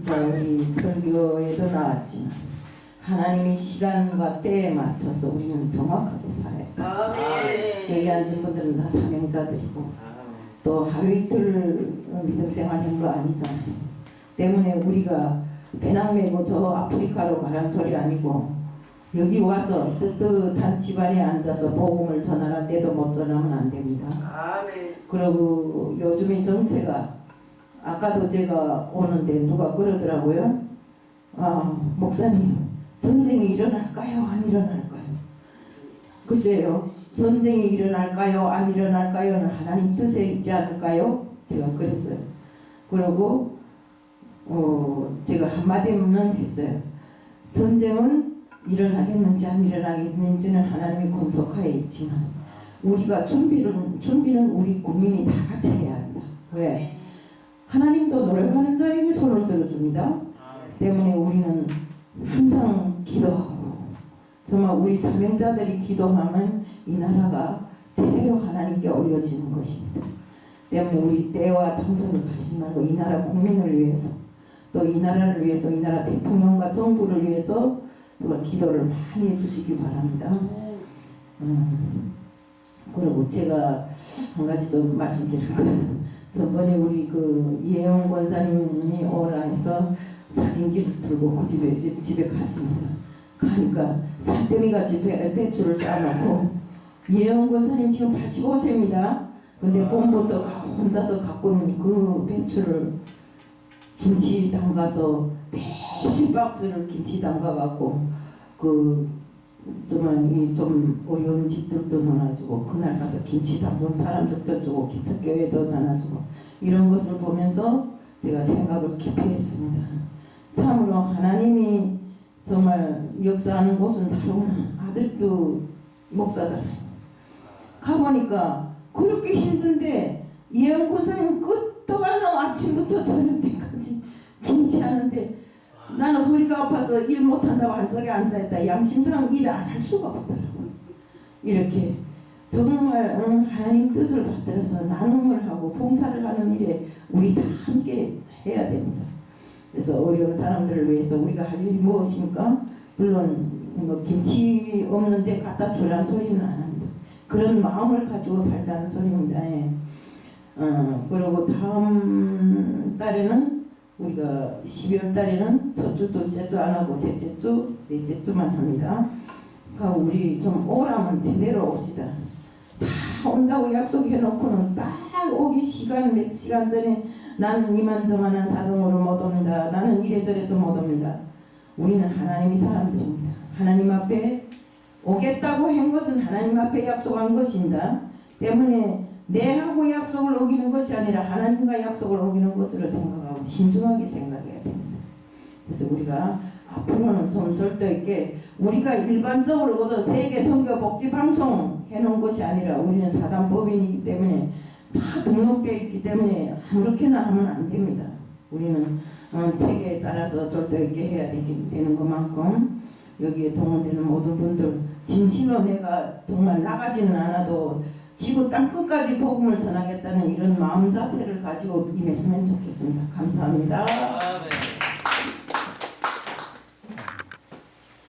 이제 우리 설교에도 나왔지만 하나님이 시간과 때에 맞춰서 우리는 정확하게 살아야 돼. 여기 앉은 분들은 다 사명자들이고 또 하루 이틀 믿음 생활한 거 아니잖아요. 때문에 우리가 배낭 메고 저 아프리카로 가란 소리 아니고 여기 와서 뜨뜻한 집안에 앉아서 복음을 전하라 때도 못 전하면 안 됩니다. 아멘. 그리고 요즘의 정체가 아까도 제가 오는데 누가 그러더라고요. 아 목사님 전쟁이 일어날까요? 안 일어날까요? 글쎄요 전쟁이 일어날까요? 안 일어날까요?는 하나님 뜻에 있지 않을까요? 제가 그랬어요. 그리고 어, 제가 한마디는 했어요. 전쟁은 일어나겠는지 안 일어나겠는지는 하나님의 권속하에 있지만 우리가 준비는 준비는 우리 국민이 다 같이 해야 한다. 왜? 하나님도 노력하는 자에게 손을 들어줍니다. 때문에 우리는 항상 기도하고 정말 우리 사명자들이 기도하면 이 나라가 제대로 하나님께 올려지는 것입니다. 때문에 우리 때와 장소를 가리지 말고 이 나라 국민을 위해서 또 이 나라를 위해서 이 나라 대통령과 정부를 위해서 정말 기도를 많이 해주시기 바랍니다. 음, 그리고 제가 한 가지 좀 말씀드릴 것은 전번에 우리 그 이혜영 권사님이 오라 해서 사진기를 들고 그 집에 집에 갔습니다. 가니까 산더미같이 배, 배추를 쌓아놓고 이혜영 권사님 지금 85세입니다. 근데 봄부터 가- 혼자서 갖고 있는 그 배추를 김치 담가서 매실 박스를 김치 담가갖고 그 정말 이좀 어려운 집들도 나눠주고 그날 가서 김치 담근 사람들도 주고 기초교회도 나눠주고 이런 것을 보면서 제가 생각을 깊이 했습니다. 참으로 하나님이 정말 역사하는 곳은 다르구나. 아들도 목사잖아요. 가보니까 그렇게 힘든데 이영 권사님 끝도가는 아침부터 저녁 때까지 김치 하는데 나는 허리가 아파서 일 못한다고 한쪽에 앉아있다. 양심상 일안할 수가 없더라고요. 이렇게 정말 응, 하나님 뜻을 받들어서 나눔을 하고 봉사를 하는 일에 우리 다 함께 해야 됩니다. 그래서 어려운 사람들을 위해서 우리가 할 일이 무엇입니까? 물론 뭐 김치 없는데 갖다 주라 소리는 안 합니다. 그런 마음을 가지고 살자는 소리입니다. 예. 어, 그리고 다음 달에는 우리가 12월 달에는 첫주, 둘째 주안 하고 셋째 주, 넷째 주만 합니다. 그러니까 우리 좀 오라면 제대로 옵시다. 다 온다고 약속해놓고는 딱 오기 시간 몇 시간 전에 나는 이만저만한 사정으로 못 옵니다. 나는 이래저래서 못 옵니다. 우리는 하나님의 사람들입니다. 하나님 앞에 오겠다고 한 것은 하나님 앞에 약속한 것입니다. 때문에 내하고 약속을 어기는 것이 아니라 하나님과 약속을 어기는 것으로 생각하고 신중하게 생각해야 됩니다. 그래서 우리가 앞으로는 좀 절도 있게 우리가 일반적으로 그저 세계 선교 복지 방송 해놓은 것이 아니라 우리는 사단 법인이기 때문에 다 등록되어 있기 때문에 아무렇게나 하면 안 됩니다. 우리는 어, 체계에 따라서 절도 있게 해야 되는 것만큼 여기에 동원되는 모든 분들 진실로 내가 정말 나가지는 않아도 지구 땅 끝까지 복음을 전하겠다는 이런 마음 자세를 가지고 임했으면 좋겠습니다. 감사합니다. 아멘.